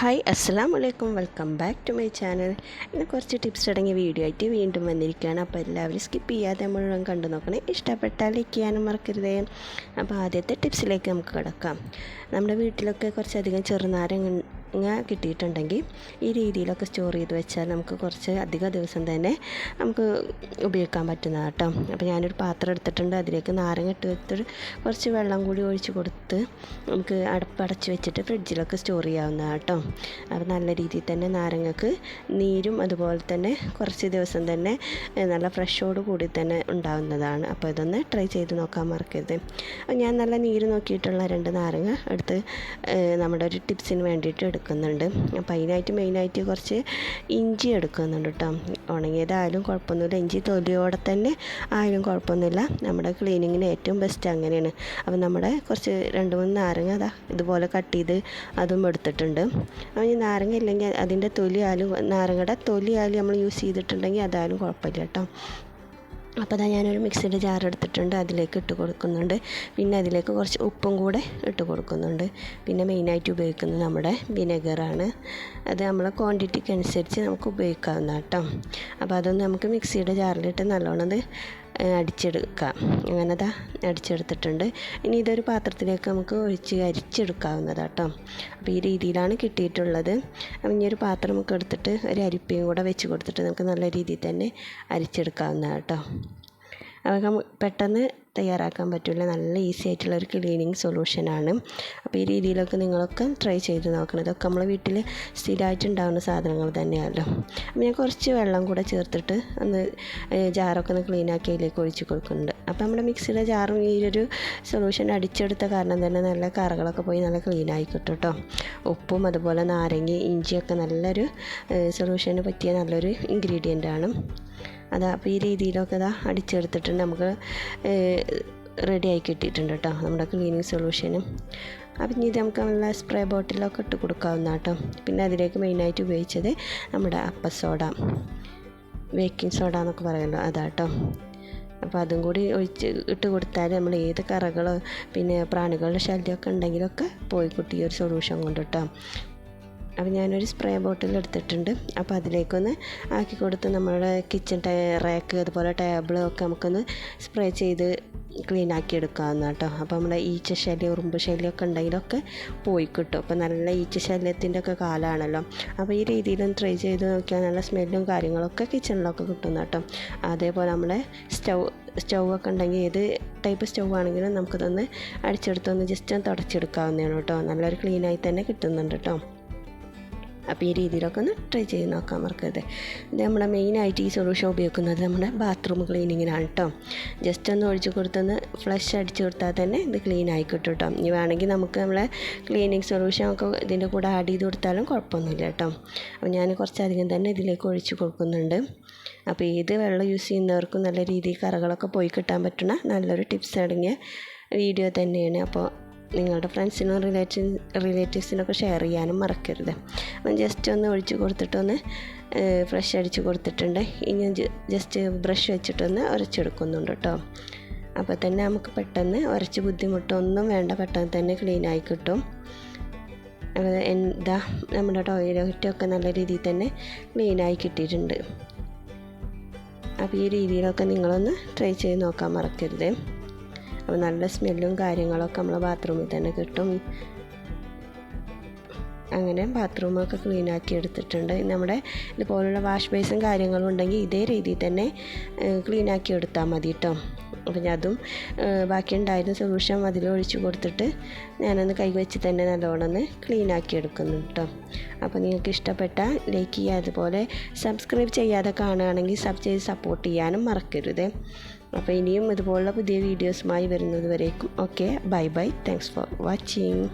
Hi അസ്സാം വലൈക്കും welcome back to my channel. ഇന്ന് കുറച്ച് ടിപ്സ് അടങ്ങിയ വീഡിയോ ആയിട്ട് വീണ്ടും വന്നിരിക്കുകയാണ്. അപ്പോൾ എല്ലാവരും സ്കിപ്പ് ചെയ്യാതെ മുഴുവൻ കണ്ടു നോക്കണേ. ഇഷ്ടപ്പെട്ടാൽ ലൈക്ക് ചെയ്യാനും മറക്കരുതേ. അപ്പോൾ ആദ്യത്തെ ടിപ്സിലേക്ക് നമുക്ക് കിടക്കാം. നമ്മുടെ വീട്ടിലൊക്കെ കുറച്ചധികം ചെറുനാരങ്ങ കിട്ടിയിട്ടുണ്ടെങ്കിൽ ഈ രീതിയിലൊക്കെ സ്റ്റോർ ചെയ്ത് വെച്ചാൽ നമുക്ക് കുറച്ച് അധിക ദിവസം തന്നെ നമുക്ക് ഉപയോഗിക്കാൻ പറ്റുന്നതാണ് കേട്ടോ അപ്പോൾ ഞാനൊരു പാത്രം എടുത്തിട്ടുണ്ട്. അതിലേക്ക് നാരങ്ങ ഇട്ട് വെച്ചിട്ട് കുറച്ച് വെള്ളം കൂടി ഒഴിച്ച് കൊടുത്ത് നമുക്ക് അടപ്പടച്ച് വെച്ചിട്ട് ഫ്രിഡ്ജിലൊക്കെ സ്റ്റോർ ചെയ്യാവുന്നതാണ് കേട്ടോ അപ്പോൾ നല്ല രീതിയിൽ തന്നെ നാരങ്ങക്ക് നീരും അതുപോലെ തന്നെ കുറച്ച് ദിവസം തന്നെ നല്ല ഫ്രഷോട് കൂടി തന്നെ ഉണ്ടാവുന്നതാണ്. അപ്പോൾ ഇതൊന്ന് ട്രൈ ചെയ്ത് നോക്കാൻ മറക്കരുത്. ഞാൻ നല്ല നീര് നോക്കിയിട്ടുള്ള രണ്ട് നാരങ്ങ എടുത്ത് നമ്മുടെ ഒരു ടിപ്സിന് വേണ്ടിയിട്ട് എടുക്കുന്നുണ്ട്. അപ്പോൾ അതിനായിട്ട് മെയിനായിട്ട് കുറച്ച് ഇഞ്ചി എടുക്കുന്നുണ്ട് കേട്ടോ ഉണങ്ങിയതായാലും കുഴപ്പമൊന്നുമില്ല. ഇഞ്ചി തൊലിയോടെ തന്നെ ആയാലും കുഴപ്പമൊന്നുമില്ല. നമ്മുടെ ക്ലീനിങ്ങിന് ഏറ്റവും ബെസ്റ്റ് അങ്ങനെയാണ്. അപ്പോൾ നമ്മുടെ കുറച്ച് രണ്ട് മൂന്ന് നാരങ്ങ അതാ ഇതുപോലെ കട്ട് ചെയ്ത് അതും എടുത്തിട്ടുണ്ട്. അപ്പോൾ ഈ നാരങ്ങ ഇല്ലെങ്കിൽ അതിന്റെ തൊലി ആയാലും നാരങ്ങയുടെ തൊലി ആയാലും നമ്മൾ യൂസ് ചെയ്തിട്ടുണ്ടെങ്കിൽ അതായാലും കുഴപ്പമില്ല കേട്ടോ അപ്പോൾ അതാ ഞാനൊരു മിക്സിയുടെ ജാർ എടുത്തിട്ടുണ്ട് അതിലേക്ക് ഇട്ട് കൊടുക്കുന്നുണ്ട്. പിന്നെ അതിലേക്ക് കുറച്ച് ഉപ്പും കൂടെ ഇട്ട് കൊടുക്കുന്നുണ്ട്. പിന്നെ മെയിനായിട്ട് ഉപയോഗിക്കുന്നത് നമ്മുടെ വിനെഗറാണ്. അത് നമ്മളെ ക്വാണ്ടിറ്റിക്ക് അനുസരിച്ച് നമുക്ക് ഉപയോഗിക്കാവുന്ന കേട്ടോ. അപ്പോൾ അതൊന്ന് നമുക്ക് മിക്സിയുടെ ജാറിലിട്ട് നല്ലോണം അടിച്ചെടുക്കാം. അങ്ങനെ അടിച്ചെടുത്തിട്ടുണ്ട്. ഇനി ഇതൊരു പാത്രത്തിലേക്ക് നമുക്ക് ഒഴിച്ച് അരിച്ചെടുക്കാവുന്നതാണ് കേട്ടോ അപ്പോൾ ഈ രീതിയിലാണ് കിട്ടിയിട്ടുള്ളത്. അപ്പം ഇനി ഒരു പാത്രം നമുക്ക് എടുത്തിട്ട് ഒരു അരിപ്പയും കൂടെ വെച്ച് കൊടുത്തിട്ട് നമുക്ക് നല്ല രീതിയിൽ തന്നെ അരിച്ചെടുക്കാവുന്നതാണ് കേട്ടോ അപ്പം പെട്ടെന്ന് തയ്യാറാക്കാൻ പറ്റില്ല നല്ല ഈസി ആയിട്ടുള്ള ഒരു ക്ലീനിങ് സൊല്യൂഷനാണ് അപ്പോൾ ഈ രീതിയിലൊക്കെ നിങ്ങളൊക്കെ ട്രൈ ചെയ്ത് നോക്കണം. ഇതൊക്കെ നമ്മളെ വീട്ടിൽ സ്ഥിരമായിട്ട് ഉണ്ടാകുന്ന സാധനങ്ങൾ തന്നെയാണല്ലോ. അപ്പോൾ ഞാൻ കുറച്ച് വെള്ളം കൂടെ ചേർത്തിട്ട് ഒന്ന് ജാറൊക്കെ ഒന്ന് ക്ലീൻ ആക്കി അതിലേക്ക് ഒഴിച്ച് കൊടുക്കുന്നുണ്ട്. അപ്പോൾ നമ്മുടെ മിക്സിയുടെ ജാറും ഈ ഒരു സൊല്യൂഷൻ അടിച്ചെടുത്ത കാരണം തന്നെ നല്ല കറകളൊക്കെ പോയി നല്ല ക്ലീൻ ആയി കിട്ടും കേട്ടോ ഉപ്പും അതുപോലെ നാരങ്ങ ഇഞ്ചിയൊക്കെ നല്ലൊരു സൊല്യൂഷന് പറ്റിയ നല്ലൊരു ഇൻഗ്രീഡിയന്റ് ആണ്. അതാ അപ്പോൾ ഈ രീതിയിലൊക്കെ അതാ അടിച്ചെടുത്തിട്ടുണ്ട്. നമുക്ക് റെഡി ആയി കിട്ടിയിട്ടുണ്ട് കേട്ടോ നമ്മുടെ ക്ലീനിങ് സൊല്യൂഷനും അപ്പം ഇനി ഇത് നമുക്ക് നല്ല സ്പ്രേ ബോട്ടിലൊക്കെ ഇട്ട് കൊടുക്കാവുന്ന കേട്ടോ പിന്നെ അതിലേക്ക് മെയിനായിട്ട് ഉപയോഗിച്ചത് നമ്മുടെ അപ്പസോഡ ബേക്കിംഗ് സോഡ എന്നൊക്കെ പറയുമല്ലോ അതാട്ടോ അപ്പോൾ അതും കൂടി ഒഴിച്ച് ഇട്ട് കൊടുത്താൽ നമ്മൾ ഏത് കറകളോ പിന്നെ പ്രാണികളുടെ ശല്യമൊക്കെ ഉണ്ടെങ്കിലൊക്കെ പോയി കുട്ടി ഒരു സൊല്യൂഷൻ കൊണ്ട് കേട്ടോ അപ്പോൾ ഞാനൊരു സ്പ്രേ ബോട്ടിൽ എടുത്തിട്ടുണ്ട്. അപ്പോൾ അതിലേക്കൊന്ന് ആക്കി കൊടുത്ത് നമ്മുടെ കിച്ചൺ റാക്ക് അതുപോലെ ടേബിളും ഒക്കെ നമുക്കൊന്ന് സ്പ്രേ ചെയ്ത് ക്ലീൻ ആക്കി എടുക്കാവുന്ന കേട്ടോ. അപ്പോൾ നമ്മുടെ ഈച്ച ശല്യം ഉറുമ്പ് ശല്യം ശല്യമൊക്കെ ഉണ്ടെങ്കിലൊക്കെ പോയി കിട്ടും. അപ്പോൾ നല്ല ഈച്ച ശല്യത്തിന്റെ ഒക്കെ കാലമാണല്ലോ അപ്പോൾ ഈ രീതിയിലൊന്ന് ട്രൈ ചെയ്ത് നോക്കിയാൽ നല്ല സ്മെല്ലും കാര്യങ്ങളൊക്കെ കിച്ചണിലൊക്കെ കിട്ടും കേട്ടോ. അതേപോലെ നമ്മുടെ സ്റ്റൗ സ്റ്റൗ ഒക്കെ ഉണ്ടെങ്കിൽ ഏത് ടൈപ്പ് സ്റ്റൗ ആണെങ്കിലും നമുക്കതൊന്ന് അടിച്ചെടുത്തൊന്ന് ജസ്റ്റ് ഒന്ന് തുടച്ചെടുക്കാവുന്നതാണ് കേട്ടോ. നല്ലൊരു ക്ലീനായി തന്നെ കിട്ടുന്നുണ്ട് കേട്ടോ. അപ്പോൾ ഈ രീതിയിലൊക്കെ ഒന്ന് ട്രൈ ചെയ്ത് നോക്കാൻ മറക്കരുത് ഇത് നമ്മുടെ മെയിനായിട്ട് ഈ സൊല്യൂഷൻ ഉപയോഗിക്കുന്നത് നമ്മുടെ ബാത്റൂം ക്ലീനിങ്ങിനാണ് കേട്ടോ ജസ്റ്റ് ഒന്ന് ഒഴിച്ചു കൊടുത്തൊന്ന് ഫ്ലഷ് അടിച്ച് കൊടുത്താൽ തന്നെ ഇത് ക്ലീൻ ആയി കേട്ടോ ഇനി വേണമെങ്കിൽ നമുക്ക് നമ്മളെ ക്ലീനിങ് സൊല്യൂഷൻ ഒക്കെ ഇതിന്റെ കൂടെ ആഡ് ചെയ്ത് കൊടുത്താലും കുഴപ്പമൊന്നുമില്ല കേട്ടോ അപ്പോൾ ഞാൻ കുറച്ചധികം തന്നെ ഇതിലേക്ക് ഒഴിച്ചു കൊടുക്കുന്നുണ്ട്. അപ്പോൾ ഏത് വെള്ളം യൂസ് ചെയ്യുന്നവർക്കും നല്ല രീതിയിൽ കറകളൊക്കെ പോയി കിട്ടാൻ പറ്റുന്ന നല്ലൊരു ടിപ്സ് അടങ്ങിയ വീഡിയോ തന്നെയാണ്. അപ്പോൾ നിങ്ങളുടെ ഫ്രണ്ട്സിനും റിലേറ്റീവ് റിലേറ്റീവ്സിനൊക്കെ ഷെയർ ചെയ്യാനും മറക്കരുത്. അപ്പം ജസ്റ്റ് ഒന്ന് ഒഴിച്ച് കൊടുത്തിട്ടൊന്ന് ഫ്രഷ് അടിച്ച് കൊടുത്തിട്ടുണ്ട്. ഇനി ജസ്റ്റ് ബ്രഷ് വെച്ചിട്ടൊന്ന് ഉരച്ചെടുക്കുന്നുണ്ട് കേട്ടോ. അപ്പോൾ തന്നെ നമുക്ക് പെട്ടെന്ന് ഉരച്ച് ബുദ്ധിമുട്ടൊന്നും വേണ്ട. പെട്ടെന്ന് തന്നെ ക്ലീനായി കിട്ടും. എന്താ നമ്മുടെ ടോയ്ലറ്റൊക്കെ നല്ല രീതിയിൽ തന്നെ ക്ലീനായി കിട്ടിയിട്ടുണ്ട്. അപ്പോൾ ഈ രീതിയിലൊക്കെ നിങ്ങളൊന്ന് ട്രൈ ചെയ്ത് നോക്കാൻ മറക്കരുത്. അപ്പോൾ നല്ല സ്മെല്ലും കാര്യങ്ങളൊക്കെ നമ്മൾ ബാത്റൂമിൽ തന്നെ കിട്ടും. അങ്ങനെ ബാത്റൂമൊക്കെ ക്ലീൻ ആക്കി എടുത്തിട്ടുണ്ട്. നമ്മുടെ ഇതുപോലുള്ള വാഷ് ബേസും കാര്യങ്ങളും ഉണ്ടെങ്കിൽ ഇതേ രീതിയിൽ തന്നെ ക്ലീൻ ആക്കി എടുത്താൽ മതി കേട്ടോ അപ്പം അതും ബാക്കി ഉണ്ടായിരുന്ന സൊല്യൂഷൻ അതിൽ ഒഴിച്ച് കൊടുത്തിട്ട് ഞാനൊന്ന് കൈവച്ച് തന്നെ നല്ലോണം ഒന്ന് ക്ലീൻ ആക്കി എടുക്കുന്നു കേട്ടോ അപ്പോൾ നിങ്ങൾക്ക് ഇഷ്ടപ്പെട്ട ലൈക്ക് ചെയ്യുക അതുപോലെ സബ്സ്ക്രൈബ് ചെയ്യാതെ കാണുകയാണെങ്കിൽ സബ് ചെയ്ത് സപ്പോർട്ട് ചെയ്യാനും മറക്കരുത്. അപ്പോൾ ഇനിയും ഇതുപോലുള്ള പുതിയ വീഡിയോസുമായി വരുന്നത് വരേക്കും. Okay bye bye thanks for watching